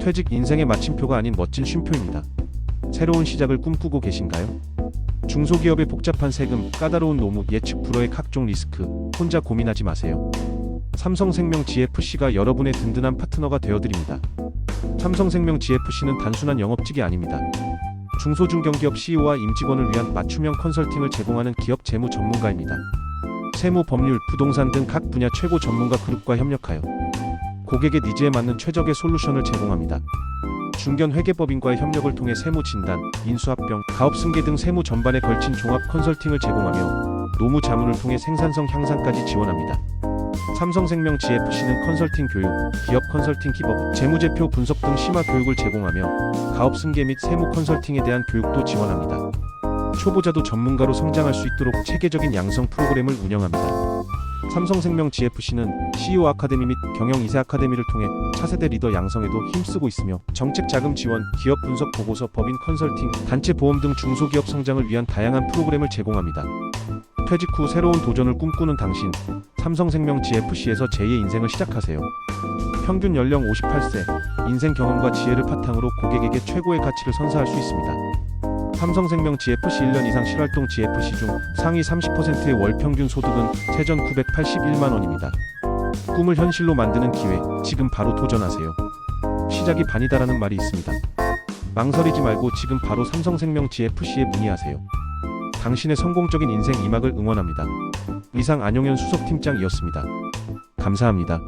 퇴직 인생의 마침표가 아닌 멋진 쉼표입니다. 새로운 시작을 꿈꾸고 계신가요? 중소기업의 복잡한 세금, 까다로운 노무, 예측 불허의 각종 리스크, 혼자 고민하지 마세요. 삼성생명 GFC가 여러분의 든든한 파트너가 되어드립니다. 삼성생명 GFC는 단순한 영업직이 아닙니다. 중소중견기업 CEO와 임직원을 위한 맞춤형 컨설팅을 제공하는 기업 재무 전문가입니다. 세무, 법률, 부동산 등 각 분야 최고 전문가 그룹과 협력하여 고객의 니즈에 맞는 최적의 솔루션을 제공합니다. 중견 회계법인과의 협력을 통해 세무 진단, 인수합병, 가업 승계 등 세무 전반에 걸친 종합 컨설팅을 제공하며 노무 자문을 통해 생산성 향상까지 지원합니다. 삼성생명 GFC는 컨설팅 교육, 기업 컨설팅 기법, 재무제표 분석 등 심화 교육을 제공하며 가업 승계 및 세무 컨설팅에 대한 교육도 지원합니다. 초보자도 전문가로 성장할 수 있도록 체계적인 양성 프로그램을 운영합니다. 삼성생명 GFC는 CEO 아카데미 및 경영 2세 아카데미를 통해 차세대 리더 양성에도 힘쓰고 있으며 정책 자금 지원, 기업 분석 보고서, 법인 컨설팅, 단체 보험 등 중소기업 성장을 위한 다양한 프로그램을 제공합니다. 퇴직 후 새로운 도전을 꿈꾸는 당신, 삼성생명 GFC에서 제2의 인생을 시작하세요. 평균 연령 58세, 인생 경험과 지혜를 바탕으로 고객에게 최고의 가치를 선사할 수 있습니다. 삼성생명 GFC 1년 이상 실활동 GFC 중 상위 30%의 월 평균 소득은 세전 981만 원입니다. 꿈을 현실로 만드는 기회, 지금 바로 도전하세요. 시작이 반이다라는 말이 있습니다. 망설이지 말고 지금 바로 삼성생명 GFC에 문의하세요. 당신의 성공적인 인생 이막을 응원합니다. 이상 안용현 수석팀장이었습니다. 감사합니다.